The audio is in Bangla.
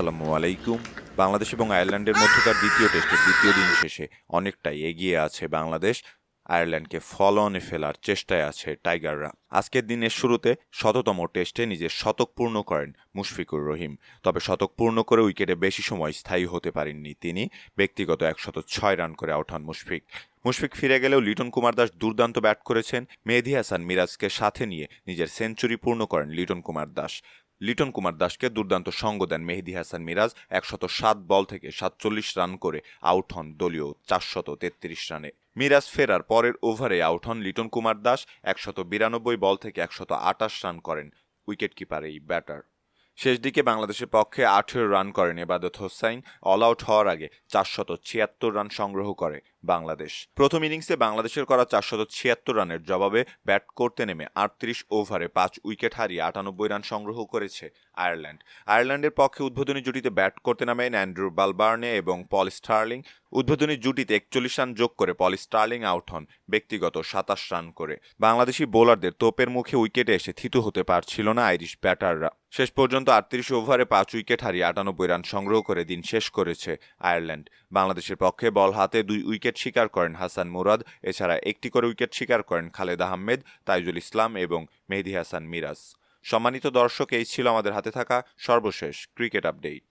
আসসালামু আলাইকুম। বাংলাদেশ এবং আয়ারল্যান্ডের মধ্যকার দ্বিতীয় টেস্টের দ্বিতীয় দিন শেষে অনেকটাই এগিয়ে আছে বাংলাদেশ। আয়ারল্যান্ডকে ফলনে ফেলার চেষ্টায় আছে টাইগাররা। আজকের দিনের শুরুতে শততম টেস্টে নিজের শতক পূর্ণ করেন মুশফিকুর রহিম। তবে শতক পূর্ণ করে উইকেটে বেশি সময় স্থায়ী হতে পারেননি তিনি। ব্যক্তিগত একশত ছয় রান করে আউট হন মুশফিক। মুশফিক ফিরে গেলেও লিটন কুমার দাস দুর্দান্ত ব্যাট করেছেন। মেহেদি হাসান মিরাজকে সাথে নিয়ে নিজের সেঞ্চুরি পূর্ণ করেন লিটন কুমার দাস। লিটন কুমার দাসকে দুর্দান্ত সঙ্গ দেন মেহেদি হাসান মিরাজ। একশত সাত বল থেকে সাতচল্লিশ রান করে আউট হন দলীয় চারশত তেত্রিশ রানে। মিরাজ ফেরার পরের ওভারে আউট হন লিটন কুমার দাস। একশত বিরানব্বই বল থেকে একশত আটাশ রান করেন উইকেট কিপার এই ব্যাটার। শেষ দিকে বাংলাদেশের পক্ষে আঠেরো রান করেন এবাদত হোসাইন অল আউট হওয়ার আগে চারশত ছিয়াত্তর রান সংগ্রহ করে বাংলাদেশ। প্রথম ইনিংসে বাংলাদেশের করা চারশত ছিয়াত্তর রানের জবাবে ব্যাট করতে নেমে আটত্রিশ ওভারে পাঁচ উইকেট হারিয়ে আটানব্বই রান সংগ্রহ করেছে আয়ারল্যান্ড। আয়ারল্যান্ডের পক্ষে উদ্বোধনী জুটিতে ব্যাট করতে নামেন অ্যান্ড্রু বালবার্নে এবং পল স্টার্লিং। উদ্বোধনী জুটিতে একচল্লিশ রান যোগ করে পল স্টার্লিং আউট হন ব্যক্তিগত সাতাশ রান করে। বাংলাদেশি বোলারদের তোপের মুখে উইকেটে এসে থিতু হতে পারছিল না আইরিশ ব্যাটাররা। শেষ পর্যন্ত আটত্রিশ ওভারে পাঁচ উইকেট হারিয়ে আটানব্বই রান সংগ্রহ করে দিন শেষ করেছে আয়ারল্যান্ড। বাংলাদেশের পক্ষে বল হাতে দুই উইকেট শিকার করেন হাসান মুরাদ। এছাড়া একটি করে উইকেট শিকার করেন খালেদ আহমেদ, তাইজুল ইসলাম এবং মেহেদি হাসান মিরাজ। সম্মানিত দর্শক, এই ছিল আমাদের হাতে থাকা সর্বশেষ ক্রিকেট আপডেট।